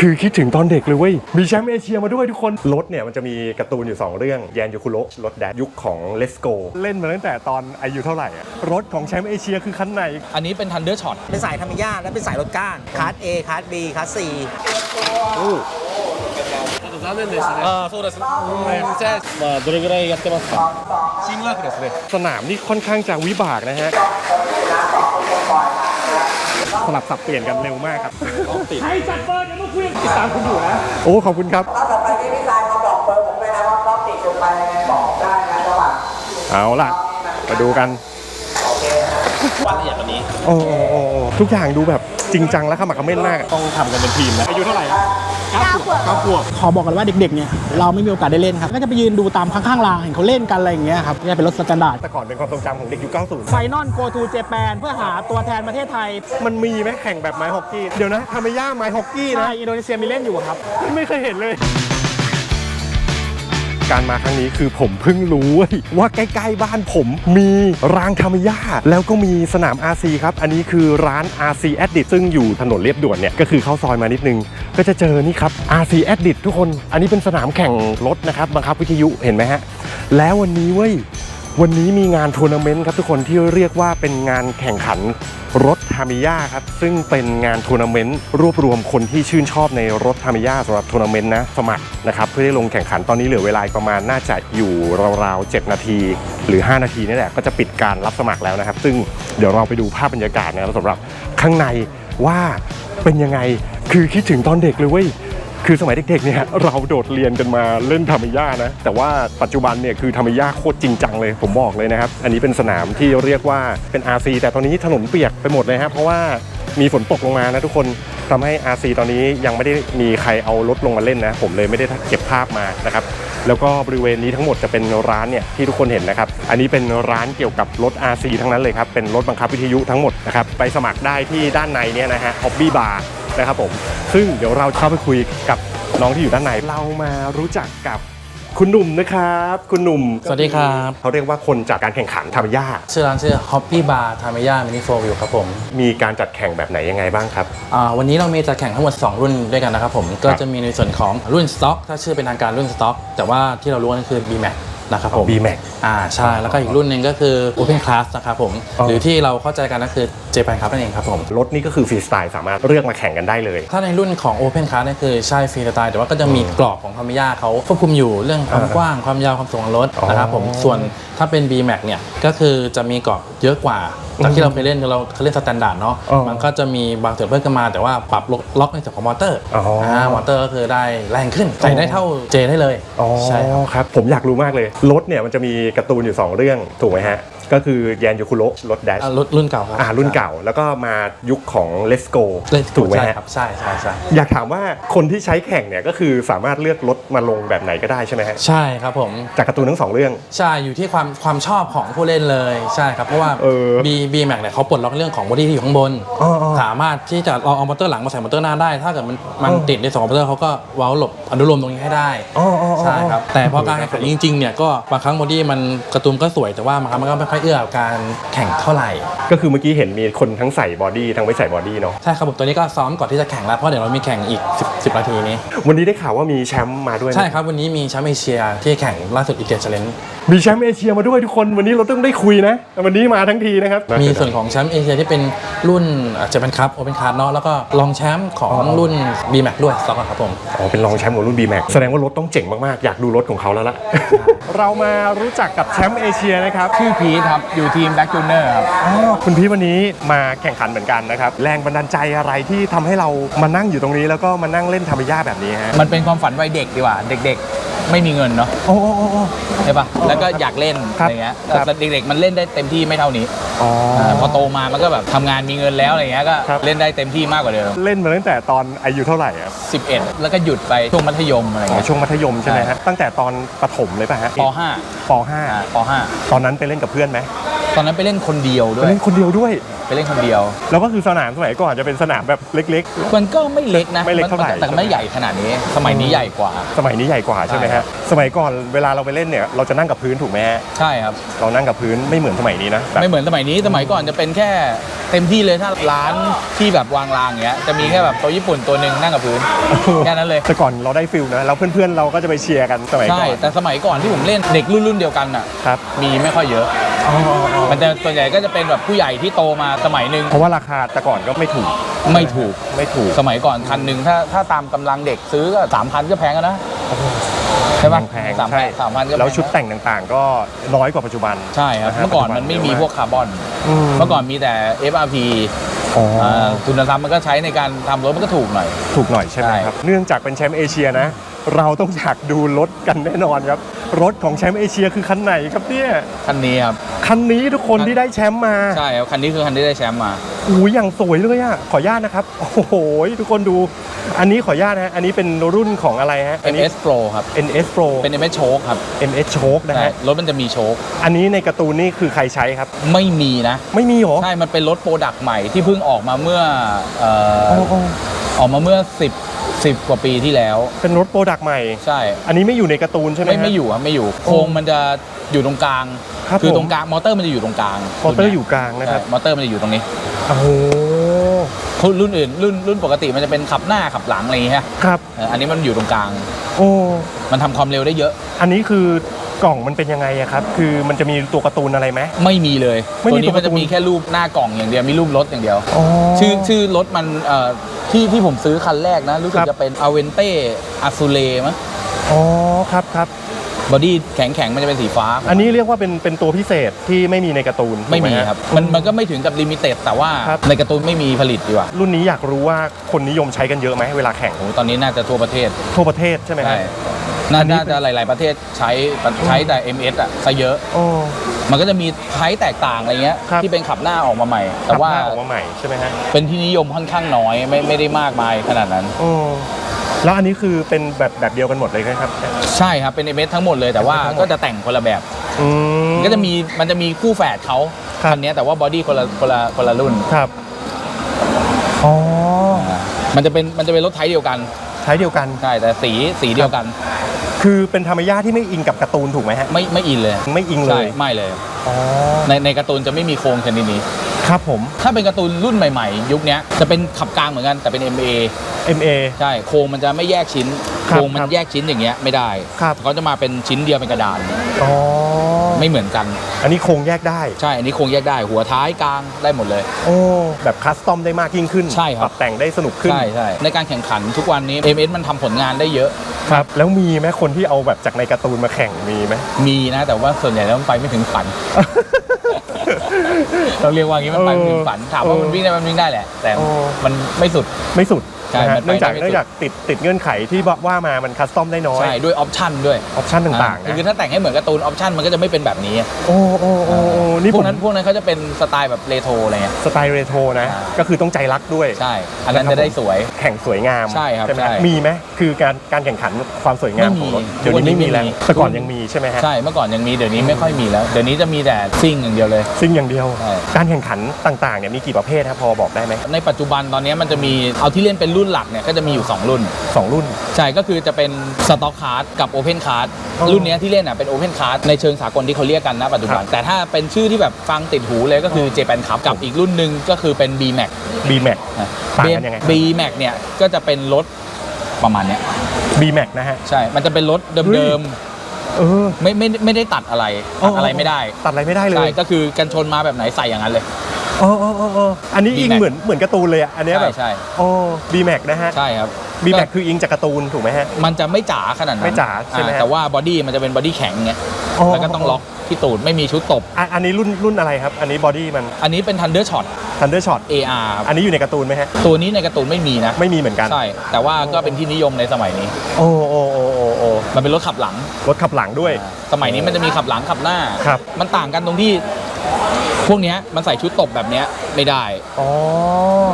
คือคิดถึงตอนเด็กเลยเว้ย มีแชมป์เอเชียมาด้วยทุกคน รถเนี่ยมันจะมีการ์ตูนอยู่ 2 เรื่อง แยนยูคุโรรถแดดยุคของ Let's Go เล่นมาตั้งแต่ตอนอายุเท่าไหร่อะรถของแชมป์เอเชียคือคันไหน อันนี้เป็น Thunder Shot เป็นสายธรรมยาและเป็นสายรถก้านคาร์ด A คาร์ด B คาร์ด C เออそうですまあどれぐらいやってますかチームワークですね สนามนี่ค่อนข้างจะวิบากนะฮะ สลับสับเปลี่ยนกันเร็วมากครับใครจัดเบอร์เดี๋ยวมาคุยติดตามคุณอยู่นะโอ้ขอบคุณครับรอบต่อไปที่พี่ชายมาบอกเบอร์ผมด้วยนะว่ารอบติดอยู่ไปยังไงบอกได้นะจังหวะเอาล่ะมาดูกันวันละเอียดกว่านี้โอ้โอ้โอ้โอ้ทุกอย่างดูแบบจริงจังและขมักเขม้นมากต้องทำกันเป็นทีมนะอายุเท่าไหร่ เก้าขวบเก้าขวบขอบอกกันว่าเด็กๆเนี่ยเราไม่มีโอกาสได้เล่นครับก็จะไปยืนดูตามข้างๆรางเห็นเขาเล่นกันอะไรอย่างเงี้ยครับเนี่ยเป็นรถสแตนดาร์ดแต่ก่อนเป็นความทรงจำของเด็กยุคไฟนอลโกทูเจแปนเพื่อหาตัวแทนประเทศไทย90มันมีไหมแข่งแบบไม้ฮอกกี้เดี๋ยวนะทามาย่าไม้ฮอกกี้ใช่นะอินโดนีเซียมีเล่นอยู่ครับ ไม่เคยเห็นเลย การมาครั้งนี้คือผมเพิ่งรู้ ว่าใกล้ๆบ้านผมมีรางธรรมย่าแล้วก็มีสนาม RC ครับ อันนี้คือร้าน RC Edit ซึ่งอยู่ถนนเรียบด่วนเนี่ยก็คือเข้าซอยมานิดนึง ก็จะเจอนี่ครับ RC Edit ทุกคน อันนี้เป็นสนามแข่งรถนะครับบังคับวิทยุเห็นไหมฮะแล้ววันนี้เว้ย วันนี้มีงานทัวร์นาเมนต์ครับทุกคนที่เรียกว่าเป็นงานแข่งขันรถทามิยาครับซึ่งเป็นงานทัวร์นาเมนต์รวบรวมคนที่ชื่นชอบในรถทามิยาสำหรับทัวร์นาเมนต์นะสมัครนะครับเพื่อได้ลงแข่งขันตอนนี้เหลือเวลาประมาณน่าจะอยู่ราวๆ7นาที หรือ 5 นาทีนี่แหละก็จะปิดการรับสมัครแล้วนะครับ ซึ่งเดี๋ยวเราไปดูภาพบรรยากาศนะครับสำหรับข้างในว่าเป็นยังไงคือคิดถึงตอนเด็กเลยเว้ย คือสมัยเด็กๆเนี่ยเราโดดเรียนกันมาเล่นธรรมย่านะ แต่ว่าปัจจุบันเนี่ยคือธรรมย่าโคตรจริงจังเลยผมบอกเลยนะครับ อันนี้เป็นสนามที่เรียกว่าเป็น RC แต่ตอนนี้ถนนเปียกไปหมดเลยครับเพราะว่ามีฝนตกลงมานะทุกคนทำให้ RC ตอนนี้ยังไม่ได้มีใครเอารถลงมาเล่นนะ ผมเลยไม่ได้เก็บภาพมานะครับแล้วก็บริเวณนี้ทั้งหมดจะเป็นร้านเนี่ยที่ทุกคนเห็นนะครับ อันนี้เป็นร้านเกี่ยวกับรถ RC ทั้งนั้นเลยครับเป็นรถบังคับวิทยุทั้งหมดนะครับไปสมัครได้ที่ด้านในเนี่ยนะฮะ Hobby Bar นะครับผม ซึ่งเดี๋ยวเราเข้าไปคุยกับน้องที่อยู่ด้านในเรามารู้จักกับคุณหนุ่มนะครับ คุณหนุ่มสวัสดีครับ เขาเรียกว่าคนจากการแข่งขันทำยาชื่อร้านชื่อ Hoppy Bar t a m a y a Mini 4 Wheel ครับผม มีการจัดแข่งแบบไหนยังไงบ้างครับอ่าวันนี้เรามีจัดแข่งทั้งหมด 2 รุ่นด้วยกันนะครับผม ก็จะมีในส่วนของรุ่นสต็อกถ้าชื่อเป็นทางการรุ่นสต็อกแต่ว่าที่เรารู้กันคือ B Max นะครับผม B-Max อ่าใช่ แล้วก็อีกรุ่นหนึ่งก็คือ Open Class นะครับผมอ๋อหรือที่เราเข้าใจกันก็คือ Japan Cup นั่นเองครับผม รถนี่ก็คือฟรีสไตล์สามารถเลือกมาแข่งกันได้เลย ถ้าในรุ่นของ Open Class เนี่ยคือใช่ฟรีสไตล์แต่ว่าก็จะมีกรอบของธรรมยาเขาควบคุมอยู่เรื่องความอ่ากว้างความยาวความสูงของรถอ๋อนะครับผมส่วนถ้าเป็น B Max เนี่ยก็คือจะมีกรอบเยอะกว่าจากที่เราเคยเล่นเราเขาเล่นสแตนดาร์ดเนาะอ๋อมันก็จะมีบางส่วนเพิ่มขึ้นมาแต่ว่าปรับล็อกล็อกในส่วนของมอเตอร์อ๋ออ่มอเตอร์ก็คือได้แรงขึ้นใส่ได้เท่าเจได้เลยอ๋อใช่ครับครับผมอยากรู้มากเลยรถเนี่ยมันจะมีการ์ตูนอยู่ 2 เรื่องถูกไหมฮะ ก็คือแยนยูคุโรรถแดชอะรุ่นรุ่นเก่าครับอ่ารุ่นเก่า แล้วก็มายุคของ Let's Go เล่นถูกไหมใช่ฮะครับใช่ใช่ใช่อยากถามว่าคนที่ใช้แข่งเนี่ยก็คือสามารถเลือกรถมาลงแบบไหนก็ได้ใช่ไหมฮะใช่ครับผม จากการ์ตูนทั้งสองเรื่อง ใช่ อยู่ที่ความความชอบของผู้เล่นเลยใช่ครับ เพราะว่า เออ B B Max เนี่ยเขาปลดล็อกเรื่องของบอดี้ที่อยู่ข้างบน อ๋ออ๋อ สามารถที่จะเราเอามอเตอร์หลังมาใส่มอเตอร์หน้าได้ ถ้าเกิดมันมันอ๋อติดในสองมอเตอร์เขาก็เว้าหลบอนุโลมตรงนี้ให้ได้อ๋ออ๋ออ๋อ ใช่ครับ แต่พอการแข่งขันจริงๆเนี่ยก็บางครั้งบอดี้มันกระตุ้มก็สวยแต่ว่าบางครั้งมันก็ไม่ค่อยเอื้อกับการแข่งเท่าไหร่ ก็คือเมื่อกี้เห็นมีคนทั้งใส่บอดี้ทั้งไม่ใส่บอดี้เนาะใช่ครับผมตัวนี้ก็ซ้อมก่อนที่จะแข่งแล้วเพราะเดี๋ยวเรามีแข่งอีก 10 10นาทีนี้ วันนี้ได้ข่าวว่ามีแชมป์มาด้วยนะใช่ครับวันนี้มีแชมป์เอเชียที่แข่งล่าสุดอีเกียเชลเลนมีแชมป์เอเชียมาด้วยทุกคนวันนี้เราต้องได้คุยนะ วันนี้มาทั้งทีนะครับมีส่วนของแชมป์เอเชียที่เป็นรุ่นจะเป็นคัพโอเปนคาร์เนาะแล้วก็รองแชมป์ของรุ่น B Max ด้วยสองครับผมอ๋อเป็นรองแชมป์ของรุ่น B Max แสดงว่ารถต้องเจ๋งมากๆ อยากดูรถของเขาแล้วล่ะ เรามารู้จักกับแชมป์เอเชียนะครับชื่อพีทครับอยู่ทีมแบ็กจูเนอร์ครับอ๋อคุณพี่วันนี้มาแข่งขันเหมือนกันนะครับแรงบันดาลใจอะไรที่ทำให้เรามานั่งอยู่ตรงนี้ แล้วก็มานั่งเล่นธรรมย่าแบบนี้ฮะมันเป็นความฝันวัยเด็กดีกว่าเด็ก ๆ ไม่มีเงินเนาะโอ้โอ้โอ้โอ้ ใช่ปะแล้วก็อยากเล่นครับอะไรเงี้ยครับแต่เด็กๆมันเล่นได้เต็มที่ไม่เท่านี้อ๋อาพอโตมามันก็แบบทำงานมีเงินแล้วอะไรเงี้ยก็ครับ เล่นได้เต็มที่มากกว่าเดิมเล่นมาตั้งแต่ตอนอายุเท่าไหร่ครับ11 แล้วก็หยุดไปช่วงมัธยมอะไรอ๋อเงี้ยช่วงมัธยมใช่ไหมฮะตั้งแต่ตอนประถมเลยป่ะฮะปป .5 ปอ่าป .5 ตอนนั้นไปเล่นกับเพื่อนไหม .5 ตอนนั้นไปเล่นคนเดียวด้ไปวย เล่นคนเดียวด้วย ไปเล่นคนเดียว แล้วก็คือสนามสมัยก่อนจะเป็นสนามแบบเล็ก มันก็ไม่เล็กนะไม่เล็กเท่าไหร่ แต่ก็ไม่ใหญ่ขนาดนี้ สมัยนี้ใหญ่กว่า ๆ สมัยนี้ใหญ่กว่าใช่ไหมใช่ครัฮะบสมัยก่อนเวลาเราไปเล่นเนี่ยเราจะนั่งกับพื้นถูกไหมฮะใช่ครับ เรานั่งกับพื้นไม่เหมือนสมัยนี้นะแบบ ไม่เหมือนสมัยนี้ สมัยก่อนจะเป็นแค่เต็มที่เลยถ้าร้านที่แบบวางรางอย่างเงี้ย จะมีแค่แบบโต๊ะญี่ปุ่นตัวหนึ่งนั่งกับพื้น แค่นั้นเลย แต่ก่อนเราได้ฟิลนะแล้วเพื่อนๆเราก็จะไปเชียร์กันสมัยก่ใช่ อนแต่สมัยก่อนที่ผมเล่นเด็กรุ่นรุ่นเดียวกันอะ ครับมีไม่ค่อยเยอะมันจะส่วนใหญ่ก็จะเป็นแบบผู้ใหญ่ที่โตมาสมัยหนึ่งเพราะว่าราคาแต่ก่อนก็ไม่ถูกไม่ถูกไม่ถูกสมัยก่อนคันหนึ่งถ้าถ้าตามกำลังเด็กซื้อก็สามพันก็แพงแล้วนะใช่ปะแพงสามใช่สามพันก็พงแล้วชุดแต่งต่างๆ ก็น้อยกว่าปัจจุบันใช่ครับนะฮะเมื่อก่อนปัจจุบันมันไม่มีเยอะมากพวกคาร์บอนอืมเมื่อก่อนมีแต่ FRP อ๋ออาทุนทรัพย์มันก็ใช้ในการทำรถมันก็ถูกหน่อย ถูกหน่อยใช่ไหมใช่ครับ เนื่องจากเป็นแชมป์เอเชียนะ เราต้องอยากดูรถกันแน่นอนครับ รถของแชมป์เอเชียคือคันไหนครับเนี่ย คันนี้ครับ คันนี้ทุกคนที่ได้แชมป์มาใช่ครับคันนี้คือคันที่ได้แชมป์มาอุ้ยอย่างสวยเลยอะขออนุญาตนะครับ โอ้โหทุกคนดู อันนี้ขออนุญาตนะฮะอันนี้เป็นรุ่นของอะไรฮะอันนี้ MS Pro ครับ NS Pro เป็น MS โชคครับ NS Choke นะใช่ฮะรถมันจะมีโชคอันนี้ในการ์ตูนนี่คือใครใช้ครับ ไม่มีนะ ไม่มีเหรอใช่มันเป็นรถโปรดักต์ใหม่ที่เพิ่งออกมาเมื่อเอ่อโอ้โอ้ออกมาเมื่อ 10 10 กว่าปีที่แล้ว เป็นรถโปรดักต์ใหม่ ใช่ อันนี้ไม่อยู่ในการ์ตูนใช่ไหมไม่ฮะ ไม่อยู่ครับไม่อยู่ โครงมันจะอยู่ตรงกลางครับคือผมตรงกลางมอเตอร์มันจะอยู่ตรงกลางมอเตอร์อยู่กลางนะครับ ใช่มอเตอร์มันจะอยู่ตรงนี้โอ้โหรุ่นอื่นรุ่นรุ่นปกติมันจะเป็นขับหน้าขับหลังอะไรอย่างเงี้ยครับ เอออันนี้มันอยู่ตรงกลาง โอ้ มันทำความเร็วได้เยอะ อันนี้คือ กล่องมันเป็นยังไงอะครับ คือมันจะมีตัวการ์ตูนอะไรไหม ไม่มีเลยไม่มีตัวนี้มันตัวการ์ตูจะนมีแค่รูปหน้ากล่องอย่างเดียวมีรูปรถอย่างเดียว อ๋อชื่อชื่อรถมันเอ่อที่ที่ผมซื้อคันแรกนะ รู้สึคกรับ จะเป็นอเวนเต้อาซูเลมั้งอ๋อครับครับ บอดี้แข็งแข็งๆ มันจะเป็นสีฟ้า อันนี้เรียกว่าเป็นเป็นตัวพิเศษที่ไม่มีในการ์ตูนถูกหไม่มีฮะครับมันมันก็ไม่ถึงกับลิมิเต็ดแต่ว่าครับ ในการ์ตูนไม่มีผลิตดีกว่ารุ่นนี้อยากรู้ว่าคนนิยมใช้กันเยอะไหมเวลาแข่ง โอ้โหตอนนี้น่าจะทั่วประเทศ ทั่วประเทศใช่ไหมใช่ฮะน่าอั นนี้น่าจะหลาย ๆ ประเทศใช้ใช้แต่ MS อะซะเยอะ โอ้ มันก็จะมีไทป์แตกต่างอะไรเงี้ย ครับ ที่เป็นขับหน้าออกมาใหม่ แต่ว่าขับหน้ออกมาใหม่ใช่ไหมฮะเป็นที่นิยมค่อนข้างน้อยไม่ไม่ได้มากมายขนาดนั้น โอ้แล้วอันนี้คือเป็นแบบแบบเดียวกันหมดเลยครับใช่ครับเป็น MS ทั้งหมดเลยแต่ว่าทั้งหมดก็จะแต่งคนละแบบ อืม ก็จะมีมันจะมีคู่แฝดเขาครับ คันนี้แต่ว่าบอดี้คนละคนละคนละรุ่นครับอ๋อมันจะเป็นมันจะเป็นรถไทยเดียวกัน ใช้เดียวกัน ใช่แต่สีสีเดียวกัน คือเป็นธรรมย่าที่ไม่อิงกับการ์ตูนถูกไหมฮะ ไม่ไม่อินเลยไม่อิงเลใช่ยไม่เลย อ๋อในในการ์ตูนจะไม่มีโครงชนิดนี้ ครับผม ถ้าเป็นการ์ตูนรุ่นใหม่ๆ ยุคเนี้ยจะเป็นขับกลางเหมือนกันแต่เป็น MA MA ใช่ โครงมันจะไม่แยกชิ้น ครับโครงมัครันบแยกชิ้นอย่างเงี้ยไม่ได้ครับ เขาจะมาเป็นชิ้นเดียวเป็นกระดานอ๋อไม่เหมือนกัน อันนี้โครงแยกได้ ใช่ อันนี้โครงแยกได้หัวท้ายกลางได้หมดเลย โอ้แบบคัสตอมได้มากยิ่งขึ้นใช่ครับ ปรับแต่งได้สนุกขึ้น ใช่ใช่ในการแข่งขันทุกวันนี้ MS มันทำผลงานได้เยอะ ครับ แล้วมีไหมคนที่เอาแบบจากในการ์ตูนมาแข่งมีไหม มีนะแต่ว่าส่วนใหญ่แล้วมันไปไม่ถึงฝัน เราเรียกว่าอย่างนี้มันไปไม่ถึงฝันถามว่ามันวิ่งได้มันวิ่งได้แหละ แต่โอ้มันไม่สุดไม่สุดใช่นะฮะมันไปเนื่องจากได้ไม่สุดเนื่องจากติดติดเงื่อนไขที่ว่ามามันคัสตอมได้น้อยใช่ด้วยออปชั่นด้วยออปชั่นต่างๆอ่นะคือถ้าแต่งให้เหมือนการ์ตูนออปชั่นมันก็จะไม่เป็นแบบนี้ โอ้โอ้โอ้โอ้ นี่พผวกมนั้นพวกนั้นเขาจะเป็นสไตล์แบบเรโทรอะไรเงี้ย สไตล์เรโทรนะ อ่า ก็คือต้องใจรักด้วย ใช่ อันนั้นจะได้สวย แข่งสวยงามใช่ครับไหมใช่มีไหมคือการการแข่งขันความสวยงามของรถไม่มีเดี๋ยวนี้ไม่มีแล้วไม่มี แต่ก่อนยังมีใช่ไหมฮะใช่เมื่อก่อนยังมีเดี๋ยวนี้ไม่ค่อยมีแล้ว เดี๋ยวนี้จะมีแต่ซิ่งอย่างเดียวเลย ซิ่งอย่างเดียว ใช่ การแข่งขันต่างๆเนี่ยมีกี่ประเภทครับพอบอกได้ไหมในปัจจุบันตอนนี้มันจะมีเอาที่เล่นเป็นรุ่นหลักเนี่ยก็จะมีอยู่ 2 รุ่น สองรุ่น ใช่ก็คือจะเป็นสต็อกคาร์ดกับโอเพนคาร์ดอ๋อรุ่นเนี้ยที่เล่นอะเป็นโอเพนคาร์ดในเชิงสากลที่เขาเรียกกันนะปัจจุบันครับแต่ถ้าเป็นชื่อที่แบบฟังติดหูเลยก็คือเจแปนคัพกับอีกรุ่นหนึ่งก็คือเป็น B Max B Max ต่างกันยังไง B Max เนี่ยก็จะเป็นรถประมาณเนี้ย B Max นะฮะ ใช่ มันจะเป็นรถเฮ้เดิยมเออๆไม่ไม่ไม่ได้ตัดอะไรตัดอะไรไม่ได้ ตัดอะไรไม่ได้เลใช่ยก็คือกันชนมาแบบไหนใส่อย่างนั้นเลยอ๋ออ๋ออ๋ออ๋ออันนี้อิง B-Max เหมือนเหมือนการ์ตูนเลยอะ อันเนี้ยใช่แบบใช่อ๋อ B Max นะฮะ ใช่ครับ B Max คืออิงจากการ์ตูนถูกไหมฮะ มันจะไม่จ๋าขนาดนั้นไม่จ๋าใช่ไหมอ่แต่ว่าบอดี้มันจะเป็นบอดี้แข็งไงอ๋อแล้วก็ต้องล็อกที่ตูดไม่มีชุดตบ อะอันนี้รุ่นรุ่นอะไรครับ อันนี้บอดี้มันอันนี้เป็น Thunder Shot Thunder Shot AR ครับอันนี้อยู่ในการ์ตูนไหมฮะ ตัวนี้ในการ์ตูนไม่มีนะไม่มีเหมือนกัน ใช่แต่ว่าก็เป็นที่นิยมในสมัยนี้ โอ้โอ้โอ้โอ้โอ้มันเป็นรถขับหลัง รถขับหลังด้วยอ่าสมัยนี้มันจะมีขับหลังขับหน้า ครับ มันต่างกันตรงที่ พวกเนี้ยมันใส่ชุดตบแบบเนี้ยไม่ได้ อ๋อ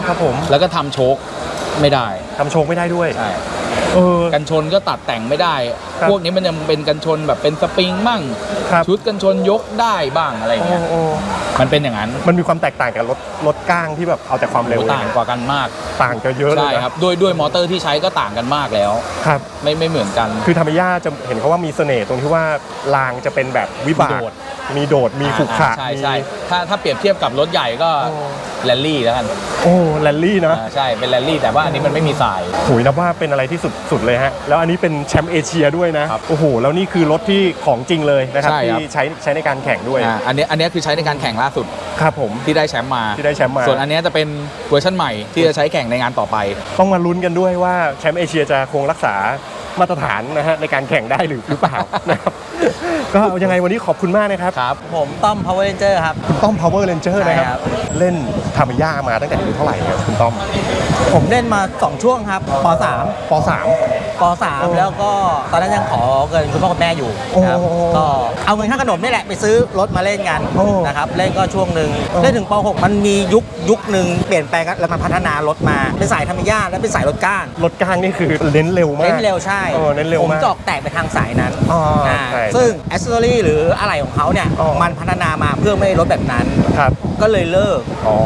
ครับผม แล้วก็ทำโชค ไม่ได้ทำโชคไม่ได้ด้วยใช่เออ กันชนก็ตัดแต่งไม่ได้ ครับพวกนี้มันยังเป็นกันชนแบบเป็นสปริงบ้างครับ ชุดกันชนยกได้บ้างอะไรอย่างโอ้เงี้ยโอ้มันเป็นอย่างนั้นมันมีความแตกต่างกับรถรถก้างที่แบบเอาแต่ความเร็วโอ้ต่างกว่ากันมาก ต่างกันเยอะเลยใช่นะครับด้วยด้วยมอเตอร์ที่ใช้ก็ต่างกันมากแล้ว ครับ ไม่ไม่เหมือนกัน คือธรรมย่าจะเห็นเขาว่ามีเสน่ห์ตรงที่ว่ารางจะเป็นแบบวิบาก มีโดด มีโดด มีขรุขระอ่าใช่มี ใช่ถ้าถ้าเปรียบเทียบกับรถใหญ่ก็โอ้ แรลลี่แล้วกันโอ้แรลลี่นะอ่าใช่เป็นแรลลี่แต่ว่าอันนี้มันไม่มีสายโหยนับว่าเป็นอะไรที่สุดสุดเลยฮะ แล้วอันนี้เป็นแชมป์เอเชียด้วยนะ ครับโอ้โห แล้วนี่คือรถที่ของจริงเลยนะครับ ใช่ครับ ที่ใช้ใช้ในการแข่งด้วย อ่าอันนี้อันนี้คือใช้ในการแข่งล่าสุดครับผม ที่ได้แชมป์มา ที่ได้แชมป์มา ส่วนอันนี้จะเป็นเวอร์ชันใหม่ที่จะใช้แข่งในงานต่อไป ต้องมาลุ้นกันด้วยว่าแชมป์เอเชียจะคงรักษามาตรฐานนะฮะในการแข่งได้หรือหรือเปล่านะครับ ก็ยังไงวันนี้ขอบคุณมากนะครับ ครับ ผมต้อม Power Ranger ครับ คุณต้อม Power Ranger นะครับใช่ครับเล่นทามิย่ามาตั้งแต่อายุเท่าไหร่ครับคุณต้อมผมเล่นมา 2 ช่วงครับป .3 ป .3 ป .3 แล้วก็ตอนนั้นยังขอเงินคุณพ่อคุณแม่อยู่นะครับโอ้ก็เอาเงินค่าขนมนี่แหละไปซื้อรถมาเล่นกันโอ้นะครับเล่นก็ช่วงหนึ่งโอ้ เล่นถึงป .6 มันมียุคยุคหนึ่งเปลี่ยนแปลงกันแล้วมันพัฒนารถมาเป็นสายธรรมยาและเป็นสายรถก้านรถก้างนี่คือเน้นเร็วมากเน้นเร็วใช่เออเน้นเร็วผมมากจะออกแตกไปทางสายนั้นอ๋ออ่าใช่ซึ่งแอสเซอรี่หรืออะไรของเขาเนี่ยอ๋อ มันพัฒนามาเพื่อไม่ให้รถแบบนั้น ครับ ก็เลยเลิกอ๋อ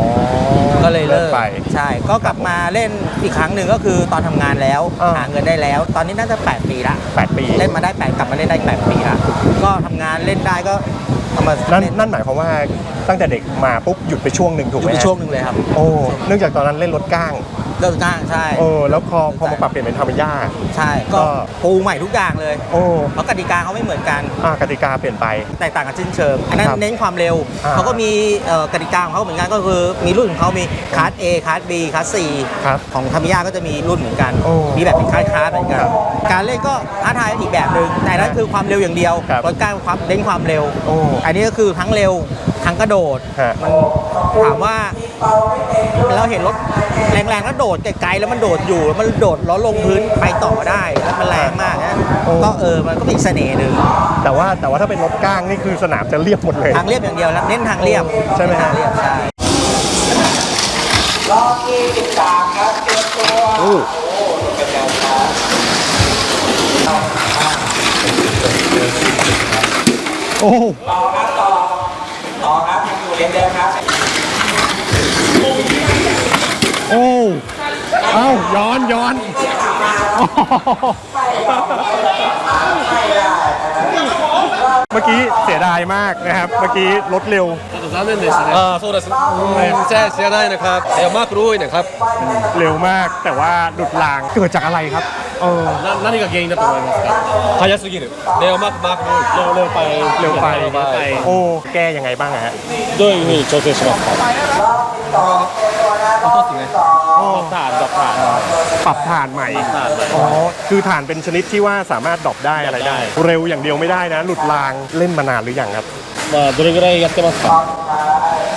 ก็เลยเลิกไป ใช่ก็กลับมาเล่นอีกครั้งหนึ่งก็คือตอนทำงานแล้วอ่า หาเงินได้แล้ว ตอนนี้น่าจะ 8 ปีละแปดปีเล่นมาได้8กลับมาเล่นได้ 8 ปีละก็ทำงานเล่นได้ก็เอามานั่นเล่นนั่นหมายความว่าตั้งแต่เด็กมาปุ๊บหยุดไปช่วงหนึ่งถูกอไหมยู่ในฮะช่วงหนึ่งเลยครับ โอ้เนื่องจากตอนนั้นเล่นรถก้าง เลิกจ้างใช่ โอ้แล้วพอพอมาปรับเปลี่ยนเป็นทามิย่า ใช่ ก็ก็ ปูใหม่ทุกอย่างเลย โอ้เพราะกติกาเขาไม่เหมือนกัน อ่ากติกาเปลี่ยนไป แตกต่างกันสิ้นเชิง อันนั้นครับเน้นความเร็ว อ่า เขาก็มีเอ่อกติกาของเขาเหมือนกันก็คือมีรุ่นของเขามีคาร์ด A คาร์ด B คาร์ด C ครับ ของธรรมิยาก็จะมีรุ่นเหมือนกัน โอ้มีแบบเป็นคาร์ดคาร์ดเหมือนกัน ครับการเล่นก็ท้าทายอีกแบบหนึ่งแต่นั้นคือความเร็วอย่างเดียวครับรถก้านความเน้นความเร็ว โอ้อันนี้ก็คือทั้งเร็วทั้งกระโดด ฮะมันถามว่าเราเห็นรถแรงๆแล้วโดดไกลๆแล้วมันโดดอยู่แล้วมันโดดแล้วลงพื้นไปต่อได้แล้วมันแรงมากนะโอ้ก็เออมันก็เป็นอีกเสน่ห์หนึ่งแต่ว่าแต่ว่าถ้าเป็นรถก้างนี่คือสนามจะเรียบหมดเลย ทางเรียบอย่างเดียวแล้วเน้นทางเรียบใช่ไหมฮะ เน้นทางเรียบใช่รอบที่13ครับเตรียมตัวโอ้โอ้ต่อครับต่อต่อครับยังอยู่เลนเดิมครับ โอ้ เอ้าย้อนย้อนเมื่อกี้เสียดายมากนะครับ เมื่อกี้รถเร็ว 残念でしたね。ああ、そうです。うん、じゃあ知らないนะครับเดี๋ยวมากรู้นะครับ เร็วมากแต่ว่าหลุดรางเกิดจากอะไรครับ เออ な何が原因だと思いますか早すぎるเร็วมากมากรู้เร็วเร็วไป เร็วไป เร็วไป โอ้ แก้ยังไงบ้างอะฮะ どういうふうに調整しますか ปรับฐานใหม่ ฐานใหม่ อ๋อ คือฐานเป็นชนิดที่ว่าสามารถดรอปได้อะไรได้ เร็วอย่างเดียวไม่ได้นะ หลุดรางเล่นมานานหรือยังครับ まあどれぐらいやってますか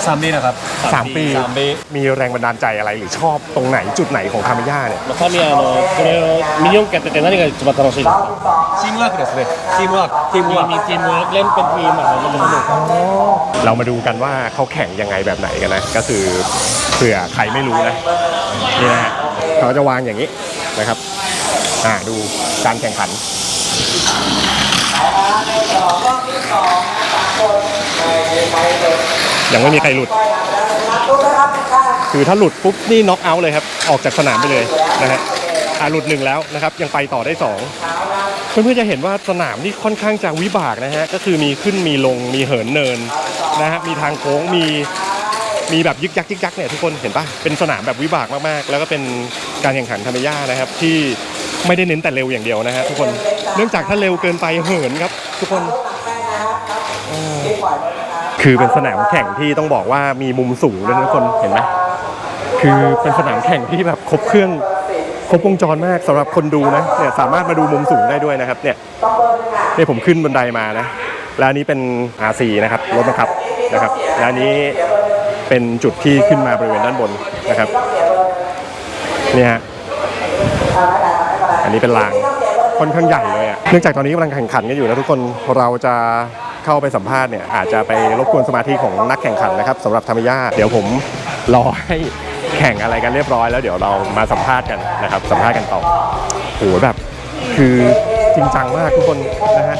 3ปีนะครับ สามปี 3ปี มีแรงบันดาลใจอะไรหรือชอบตรงไหนจุดไหนของคาเมย่าเนี่ย まあ神谷あのこれをミニ四駆やってて何が一番楽しいですかチームワークですねチームワークチームワークมีทีมเวิร์กเล่นเป็นทีมอ่ะมันจะสนุก เรามาดูกันว่าเขาแข่งยังไงแบบไหนกันนะ ก็คือเผื่อใครไม่รู้นะ นี่นะฮะ เขาจะวางอย่างนี้นะครับอ่าดูการแข่งขันยังไม่มีใครหลุด คือถ้าหลุดปุ๊บนี่น็อกเอาท์เลยครับ ออกจากสนามไปเลยนะฮะอ่าหลุดหนึ่งแล้วนะครับ ยังไปต่อได้สองเพื่อนๆจะเห็นว่าสนามนี่ค่อนข้างจะวิบากนะฮะก็คือมีขึ้นมีลงมีเหินเนินนะฮะมีทางโค้งมี มีแบบยึกยักยึกยักเนี่ยทุกคนเห็นปะเป็นสนามแบบวิบากมากๆ แล้วก็เป็นการแข่งขันธรรมย่านะครับ ที่ไม่ได้เน้นแต่เร็วอย่างเดียวนะฮะทุกคนเนื่องจากถ้าเร็วเกินไปเหินครับ ทุกคนคือเป็นสนามแข่งที่ต้องบอกว่ามีมุมสูงด้วยนะทุกคนเห็นไหมคือเป็นสนามแข่งที่แบบครบเครื่องครบวงจรมากสำหรับคนดูนะเนี่ยสามารถมาดูมุมสูงได้ด้วยนะครับเนี่ยเนี่ยผมขึ้นบันไดมานะแล้วนี้เป็น RC นะครับรถบังคับนะครับแล้วนี้ เป็นจุดที่ขึ้นมาบริเวณด้านบนนะครับนี่ฮะอันนี้เป็นรางค่อนข้างใหญ่เลยอะเนื่องจากตอนนี้กำลังแข่งขันกันอยู่นะทุกคนเราจะเข้าไปสัมภาษณ์เนี่ยอาจจะไปรบกวนสมาธิของนักแข่งขันนะครับสำหรับธรรมย่าเดี๋ยวผมรอให้แข่งอะไรกันเรียบร้อยแล้วเดี๋ยวเรามาสัมภาษณ์กันนะครับ สัมภาษณ์กันต่อโหแบบคือจริงจังมากทุกคนนะฮะ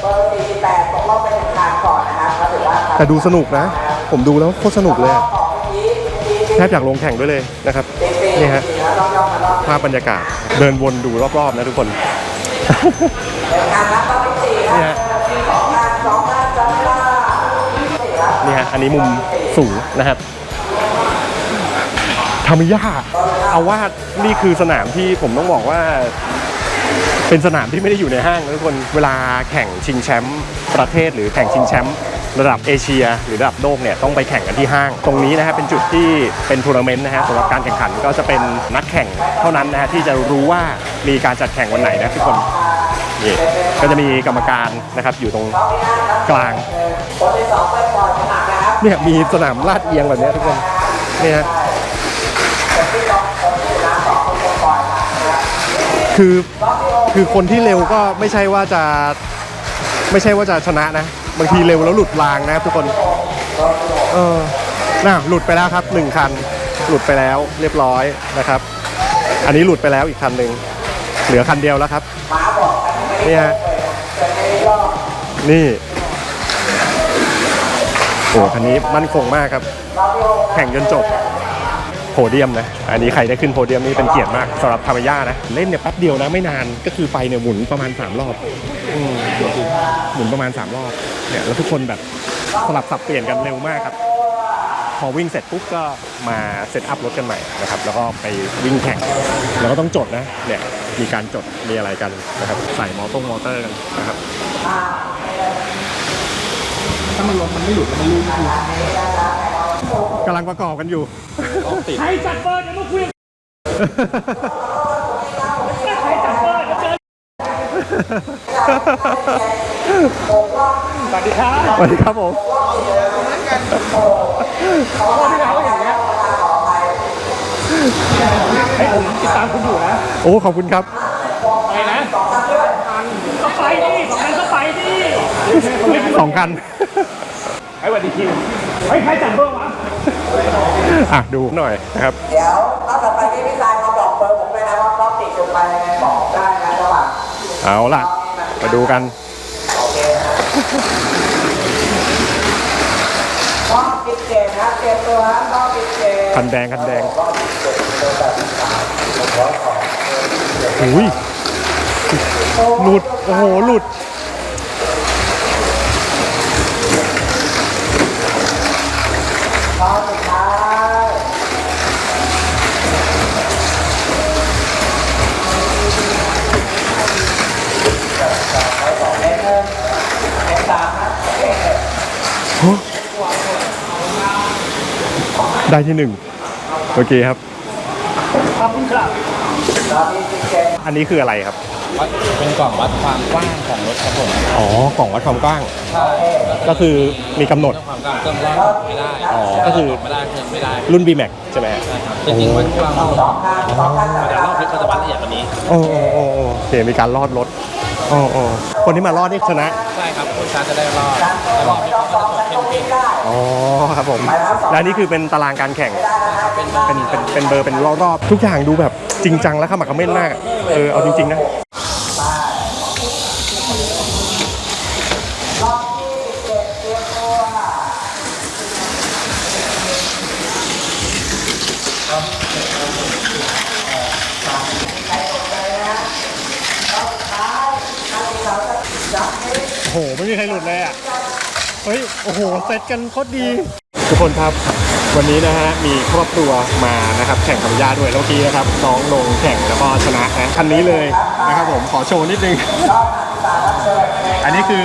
แต่ดูสนุกนะ ผมดูแล้วโคตรสนุกเลย แทบอยากลงแข่งด้วยเลยนะครับนี่ฮะภาพบรรยากาศเดินวนดูรอบๆนะทุกคนนี่ฮะนี่ฮะอันนี้มุมสูงนะครับทามิยาเอาว่านี่คือสนามที่ผมต้องบอกว่า เป็นสนามที่ไม่ได้อยู่ในห้างทุกคนเวลาแข่งชิงแชมป์ประเทศ หรือแข่งชิงแชมป์ระดับเอเชีย หรือระดับโลกเนี่ยต้องไปแข่งกันที่ห้าง ตรงนี้นะฮะเป็นจุดที่เป็นทัวร์นาเมนต์นะฮะสำหรับการแข่งขันก็จะเป็นนักแข่งเท่านั้นนะฮะที่จะรู้ว่ามีการจัดแข่งวันไหนนะทุกคนนี่ก็จะมีกรรมการนะครับอยู่ตรงกลางเนี่ยมีสนามลาดเอียงแบบนี้ทุกคนเนี่ยฮะ คือคือคนที่เร็วก็ไม่ใช่ว่าจะไม่ใช่ว่าจะชนะนะ บางทีเร็วแล้วหลุดรางนะครับทุกคนเออน่ะหลุดไปแล้วครับหนึ่งคัน หลุดไปแล้วเรียบร้อยนะครับ อันนี้หลุดไปแล้วอีกคันหนึ่งเหลือคันเดียวแล้วครับนี่ฮะนี่โอ้คันนี้มั่นคงมากครับ แข่งจนจบ โพเดียมนะ อันนี้ใครได้ขึ้นโพเดียมนี่เป็นเกียรติมากสำหรับธรรมย่านะ เล่นเนี่ยแป๊บเดียวนะไม่นานก็คือไฟเนี่ยหมุนประมาณ 3 รอบอหมุนประมาณ 3 รอบเนี่ยแล้วทุกคนแบบสลับสับเปลี่ยนกันเร็วมากครับพอวิ่งเสร็จปุ๊บก็มาเซตอัพรถกันใหม่นะครับแล้วก็ไปวิ่งแข่งแล้วก็ต้องจดนะเนี่ยมีการจดมีอะไรกันนะครับใส่มอเตอร์มอเตอร์กันนะครับถ้ามันลงมันไม่หลุดมันลื่น กำลังประกอบกันอยู่ใครจัดเบอร์เดี๋ยวมาคุยใครจัดเบอร์เดี๋ยวเจอสวัสดีครับสวัสดีครับผมให้ผมติดตามคุณอยู่นะโอ้ขอบคุณครับ ไปนะก็ไปดิสองคันก็ไปดิสองคันไอ้วันดีคิวเฮ้ยใครจัดเบอร์วะ อะดูหน่อยนะครับ เดี๋ยวรอบต่อไปที่พี่ชายมาบอกเบอร์ผมด้วยนะว่ารอบติดอยู่ไปยังไงบอกได้นะระหว่างเอาล่ะ มาดูกันรอบปิดเกมนะเตรียมตัวนะรอบปิดเกมคันแดงคันแดงอุ้ยหลุด โอ้โห หลุด รอบสุดท้ายได้ที่หนึ่งโอเคครับ ขอบคุณครับ อันนี้คืออะไรครับ วัดเป็นกล่องวัดความกว้างของรถครับผมอ๋อกล่องวัดความกว้าง ใช่ก็คือมีกำหนด เรื่องความกว้างเครื่องรอบไม่ได้อ๋อก็คือ ไม่ได้เครื่องไม่ได้รุ่น B-Max ใช่ไหมฮะ ใช่ครับจริงๆวัดกว้างของรถแต่รอบนี้เขาจะวัดละเอียดกว่านี้โอ้โอ้โอ้โอ้โอเคมีการลอดรถโอ้โอ้คนที่มารอดนี่ชนะ ใช่ครับผู้ชาจะได้รอดแต่รอบนี้เขาก็จะตรวจเข้มข้นอ๋อครับผมและนี่คือเป็นตารางการแข่ง เป็นเป็นเป็นเป็นเบอร์เป็นรอบๆทุกอย่างดูแบบจริงจังและขมักเขม้นมาก เออเอาจริงๆนะ โอ้โห ไม่มีใครหลุดเลยอะ เฮ้ย โอ้โห เซตกันโคตรดี ทุกคนครับ วันนี้นะฮะ มีครอบครัวมานะครับ แข่งขับยาด้วยแล้วเมื่อกี้นะครับ น้องลงแข่งแล้วก็ชนะนะคันนี้เลยนะครับผม ขอโชว์นิดนึงอั นนี้คือ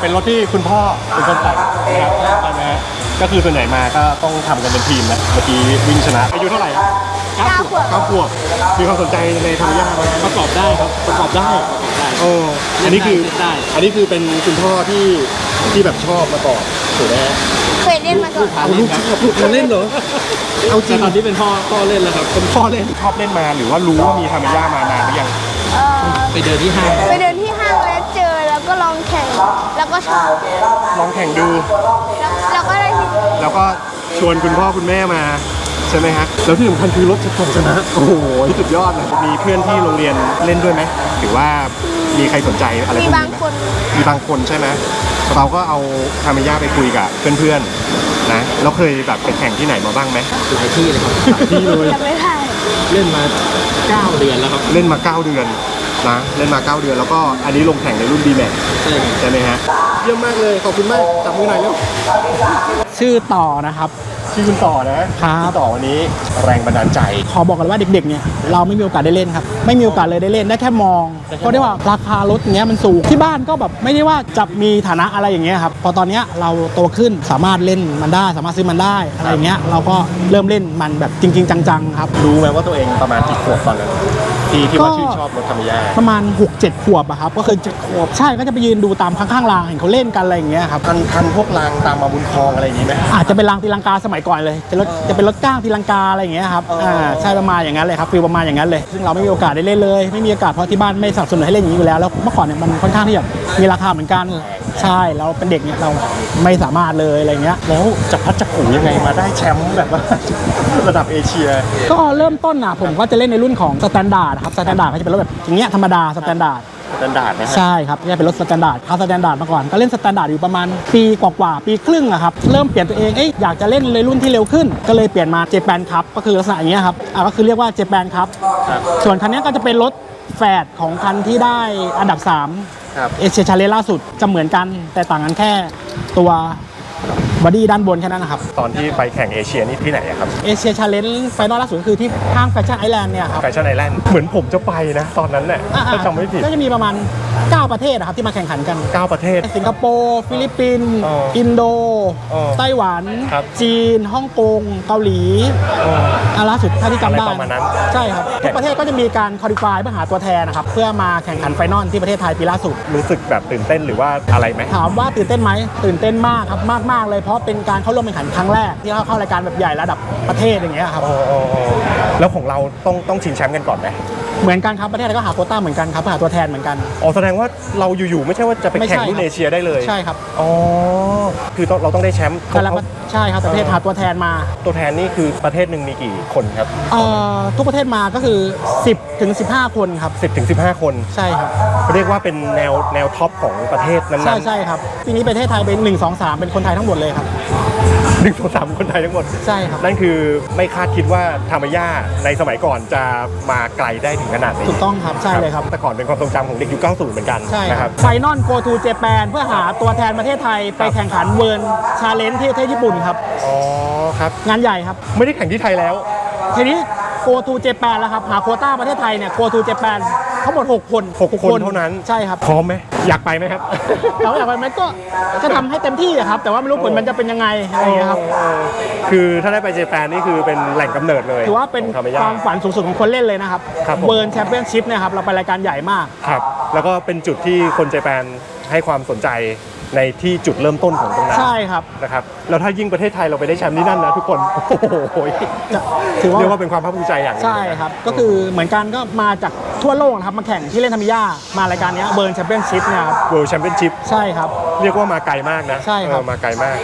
เป็นรถที่คุณพ่อเป็นคนแต่งนะครับนะฮะก็คือส่วนใหญ่มาก็ต้องทำกันเป็นทีมนะเมื่อกี้วิ่งชนะอายุเท่าไหร่ครับเก้าขวบเก้าขวบมีความสนใจในทำยาไหมประกอบได้ครับประกอบได้โอ้อันนี้คืออันนี้คือเป็นคุณพ่อที่ที่แบบชอบมาก่อนถูกไหมฮะเคยเล่นมาก่อนเอาลูกชอบลูกเล่นเหรอเอาจริงตอนนี้เป็นพ่อพ่อเล่นแล้วครับเป็นพ่อเล่นชอบเล่นมาหรือว่ารู้ว่ามีทามิยามานานหรือยัง เอ่อไปเดินที่ห้าง ไปเดิน แข่งแล้วก็ชอบ ลองแข่งดู แล้วแล้วก็ได้ที่แล้วก็ชวนคุณพ่อคุณแม่มา ใช่ไหมฮะ แล้วที่สำคัญคือรถจะตกชนะ โอ้โหสุดยอดเลยมีเพื่อนที่โรงเรียนเล่นด้วยไหมหรือว่ามีใครสนใจอะไรพวกมีนี้ไหบางคน มีบางคนใช่ไหมเราก็เอาคาเมย่าไปคุยกับเพื่อนๆนะแล้วเคยแบบไปแข่งที่ไหนมาบ้างไหมหลายที่เลยครับหลายที่เลย จำไม่ได้ เล่นมา 9 เดือนแล้วครับ เล่นมา 9 เดือน นะเล่นมา 9 เดือนแล้วก็อันนี้ลงแข่งในรุ่น d m a x ใช่ครับใช่ไหมฮะเยี่ยมมากเลยขอบคุณมากจับมือหน่อยเร็วชื่อต่อนะครับที่คุณต่อนะครับ ณต่อวันนี้แรงบันดาลใจ ขอบอกกันว่าเด็กๆ เนี่ยเราไม่มีโอกาสได้เล่นครับ ไม่มีโอกาสเลยได้เล่นได้แค่มองเพราะได้ว่าราคารถอย่างเงี้ยมันสูงที่บ้านก็แบบไม่ได้ว่าจะมีฐานะอะไรอย่างเงี้ยครับพอตอนเนี้ยเราโตขึ้นสามารถเล่นมันได้ สามารถซื้อมันได้อะไรอย่างเงี้ยเราก็เริ่มเล่นมันแบบจริง ๆ จังๆครับ รู้ไหมว่าตัวเองประมาณกี่ขวบตอนนั้น ที่ที่ว่าก็ชื่นชอบรถคาเมย่าประมาณ 6-7 ขวบอะครับก็คือ7ขวบใช่ก็จะไปยืนดูตามข้างๆรางเห็นเขาเล่นกันอะไรอย่างเงี้ยครับทันทันพวกรางตามมาบุญคลองอะไรอย่างนี้ไหมอาจจะเป็นรางตีลังกาสมัยก่อนเลย จะรถจะเป็นรถก้างตีลังกาอะไรอย่างเงี้ยครับเอออ่อ่าใช่ประมาณอย่างนั้นเลยครับฟีลประมาณอย่างนั้นเลย ซึ่งเราไม่มีโอกาสได้เล่นเลย ไม่มีโอกาสเพราะที่บ้านไม่สนับสนุนให้เล่นอย่างนี้อยู่แล้วแล้วเมื่อก่อนเนี่ยมันค่อนข้างที่จะมีราคาเหมือนกันใช่เราเป็นเด็กเนี่ยเราไม่สามารถเลยอะไรเงี้ยแล้วจับพัดจับผูยังไงมาได้แชมป์แบบว่าระดับเอเชีย ก็เริ่มต้นอะผมก็จะเล่นในรุ่นของสแตนดาร์ดครับสแตนดาร์ดก็จะเป็นรถแบบอย่างเงี้ยธรรมดาสแตนดาร์ดสแตนดาร์ดนะฮะใช่ครับจะเป็นรถสแตนดาร์ดเอาสแตนดาร์ดมาก่อนก็เล่นสแตนดาร์ดอยู่ประมาณปีกว่าๆปีครึ่งอะครับเริ่มเปลี่ยนตัวเองเอ๊ะอยากจะเล่นเลยรุ่นที่เร็วขึ้น ก็เลยเปลี่ยนมาเจแปนครับก็คือลักษณะอย่างเงี้ยครับอะก็คือเรียกว่าเจแปนครับครับส่วนคันนี้ก็จะเป็นรถแฝดของคันที่ได้อันดับครับ3เอเชียชาเลนล่าสุดจะเหมือนกันแต่ต่างกันแค่ตัว บอดี้ด้านบนแค่นั้นนะครับ ตอนที่ไปแข่งเอเชียนี่ที่ไหนอะครับเอเชียชาเลนไฟนอลล่าสุดก็คือที่ห้างแฟชั่นไอแลนด์เนี่ยครับ แฟชั่นไอแลนด์เหมือนผมจะไปนะ ตอนนั้นแหละอ่าถ้าจำไม่ผิด ก็จะมีประมาณ 9 ประเทศนะครับที่มาแข่งขันกัน 9 ประเทศ สิงคโปร์ ฟิลิปปินส์อ๋ออิอินโดอ๋อไต้หวัน ครับ จีน ฮ่องกง เกาหลีอาล่าสุดถ้าที่จำได้อะไรประมาณนั้น ใช่ครับ ทุกประเทศก็จะมีการคอลี่ฟายเพื่อหาตัวแทนนะครับ เพื่อมาแข่งขันไฟนอลที่ประเทศไทยปีล่าสุด รู้สึกแบบตื่นเต้นหรือว่าอะไรไหม ถามว่าตื่นเต้นไหมตื่นเต้นมากครับมาก ๆ เลยเพราะเป็นการเข้าร่วมแข่งขันครั้งแรกที่เข้าเข้ารายการแบบใหญ่ระดับประเทศอย่างเงี้ยครับโอ้แล้วของเราต้องต้องชิงแชมป์กันก่อนไหม เหมือนกันครับประเทศไทยก็หาโควต้าเหมือนกันครับเพื่อหาตัวแทนเหมือนกัน อ๋อแสดงว่าเราอยู่ๆไม่ใช่ว่าจะไปไม่แข่งใช่รุ่นครับเอเชียได้เลยใช่ครับอ๋อคือต้องเราต้องได้แชมป์แต่ละประใช่ครับแต่ประเทศหาตัวแทนมา ตัวแทนนี่คือประเทศหนึ่งมีกี่คนครับเอ่อทุกประเทศมาก็คือ 10ถึง15 คนครับ10ถึง15 คนใช่ครับเรียกว่าเป็นแนวแนวท็อปของประเทศนั้นๆใช่ใช่ครับปีนี้ประเทศไทยเป็น1 2 3 เป็นคนไทยทั้งหมดเลยครับหนึ่งสองสามคนไทยทั้งหมดใช่ครับนั่นคือไม่คาดคิดว่าธรรมย่าในสมัยก่อนจะมาไกลได้ถึงขนาดนี้ถูกต้องครับใช่เลยครับ แต่ก่อนเป็นความทรงจำของเด็กยุค 90 เหมือนกันใช่คนะครัรับบไฟนอลโกทูเจแปนเพื่อหาตัวแทนประเทศไทยไปแข่งขันเวิร์นชาเลนจ์ที่ประเทศญี่ปุ่นครับอ๋อครับงานใหญ่ครับ ไม่ได้แข่งที่ไทยแล้วทีนี้ โกทูเจแปนแล้วครับ หาโควต้าประเทศไทยเนี่ยโกทูเจแปนทั้งหมด 6 คนหกคนเท่านั้น ใช่ครับ พร้อมไหมอยากไปไหมครับ แต่ว่าอยากไปไหมก็จะทำให้เต็มที่อะครับ แต่ว่าไม่รู้ผลมันจะเป็นยังไงอะไรอย่างเงี้ยครับเออคือถ้าได้ไปเจแปนนี่คือเป็นแหล่งกำเนิดเลยถือว่าเป็นของธรรมคย่าวามฝันสูงสุดของคนเล่นเลยนะครับ ครับผม เบิร์นแชมเปี้ยนชิพเนี่ยครับ เราไปรายการใหญ่มาก ครับ แล้วก็เป็นจุดที่คนเจแปนให้ความสนใจ ในที่จุดเริ่มต้นของตรงนั้นใช่ครับนะครับแล้วถ้ายิ่งประเทศไทยเราไปได้แชมป์ที่นั่นนะทุกคนโอ้โหจะถือว่าเรียกว่าเป็นความภาคภูมิใจอย่างหนึงใช่ครับ ก็คือเหมือนกันก็มาจากทั่วโลกนะครับมาแข่งที่เล่นธรรมิยามารายการเนี้เบิร์นแชมเปี้ยนชิพเนี่ยครับเวิลด์แชมเปี้ยนชิพใช่ครับ เรียกว่ามาไกลมากนะใช่ครับเออมาไกลมาก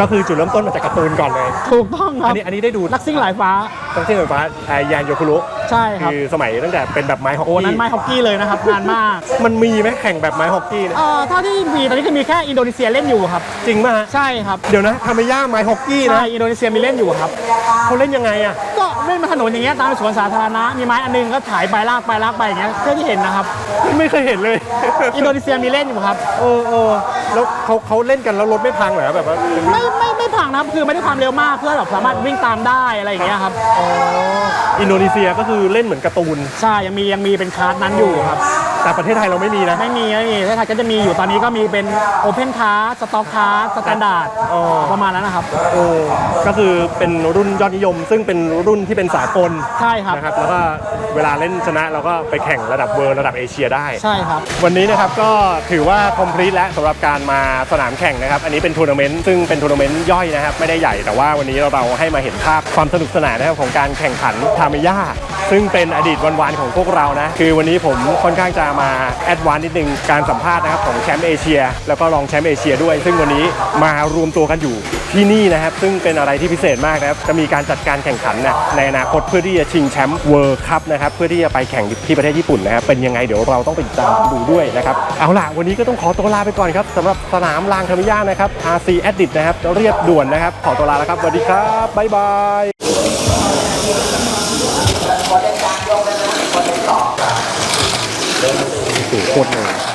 ก็คือจุดเริ่มต้นมาจากการ์ตูนก่อนเลย ถูกต้องคอัรันบนี้อันนี้ได้ดูนักซิ่งหลายฟ้าตั้งที่ไฟฟ้าไอยานโยคุรุ ใช่ครับ คือสมัยตั้งแต่เป็นแบบไม้ฮอกโอ้กี้นั้นไม้ฮอกกี้เลยนะครับนานมากมันมีไหมแข่งแบบไม้ฮอกกี้เนี่ยเอ่อถ้าที่มีตอนนี้ก็มีแค่อินโดนีเซียเล่นอยู่ครับ จริงป่ะฮะใช่ครับเดี๋ยวนะทามิย่าไม้ฮอกกี้ใช่นะอินโดนีเซียมีเล่นอยู่ครับ เขาเล่นยังไงอะก็เล่นมาถนนอย่างเงี้ยตามสวนสาธารณะมีไม้อันหนึงก็ถ่ายไปลากไปลากไปอย่างเงี้ยเพื่อที่เห็นนะครับ ไม่เคยเห็นเลยอินโดนีเซียมีเล่นอยู่ครับ เออเออแล้วเขาเขาเล่นกันแล้วรถไม่พังเหรอแบบว่าไม่ไม่ไม่พังนะครับคือไม่ได้ความเร็วมากเพื่อแบบสามารถวิ่งตามได้อะไรอย่างเงี้ยครับ อินโดนีเซียก็คือือเล่นเหมือนการ์ตูน ใช่ยังมียังมีเป็นคาร์ดนั้นอยู่ครับ แต่ประเทศไทยเราไม่มีนะ ไม่มีไม่มีประเทศไทยก็จะมีอยู่ตอนนี้ก็มีเป็นโอเพนคาร์สต็อกคาร์สแตนดาร์ดอ๋อ ประมาณนั้นนะครับโอ้ก็คือเป็นรุ่นยอดนิยม ซึ่งเป็นรุ่นที่เป็นสากลใช่ครับ นะครับแล้วก็เวลาเล่นชนะเราก็ไปแข่งระดับเวิร์ระดับเอเชียได้ ใช่ครับ วันนี้นะครับก็ถือว่าคอมพลีทแล้วสำหรับการมาสนามแข่งนะครับ อันนี้เป็นทัวร์นาเมนต์ซึ่งเป็นทัวร์นาเมนต์ย่อยนะครับ ไม่ได้ใหญ่แต่ว่าวันนี้เราให้มาเห็นภาพความสนุกสนานนะครับของการแข่งขันทามิย่าซึ่งเป็นอดีตวันๆของพวกเรานะ คือวันนี้ผมค่อนข้างจะมาแอดวานซ์นิดนึงการสัมภาษณ์นะครับของแชมป์เอเชีย แล้วก็รองแชมป์เอเชียด้วย ซึ่งวันนี้มารวมตัวกันอยู่ที่นี่นะครับ ซึ่งเป็นอะไรที่พิเศษมากนะครับ จะมีการจัดการแข่งขันนะในอนาคตเพื่อที่จะชิงแชมป์เวิร์คัพนะครับ เพื่อที่จะไปแข่งที่ประเทศญี่ปุ่นนะครับ เป็นยังไงเดี๋ยวเราต้องไปติดตามดูด้วยนะครับ เอาล่ะ วันนี้ก็ต้องขอตัวลาไปก่อนครับสำหรับสนามรางธรรมย่านะครับ RC Edit นะครับเรียบด่วนนะครับ ขอตัวลาแล้วครับสวัสดีครับบ๊ายบาย โคตรเลย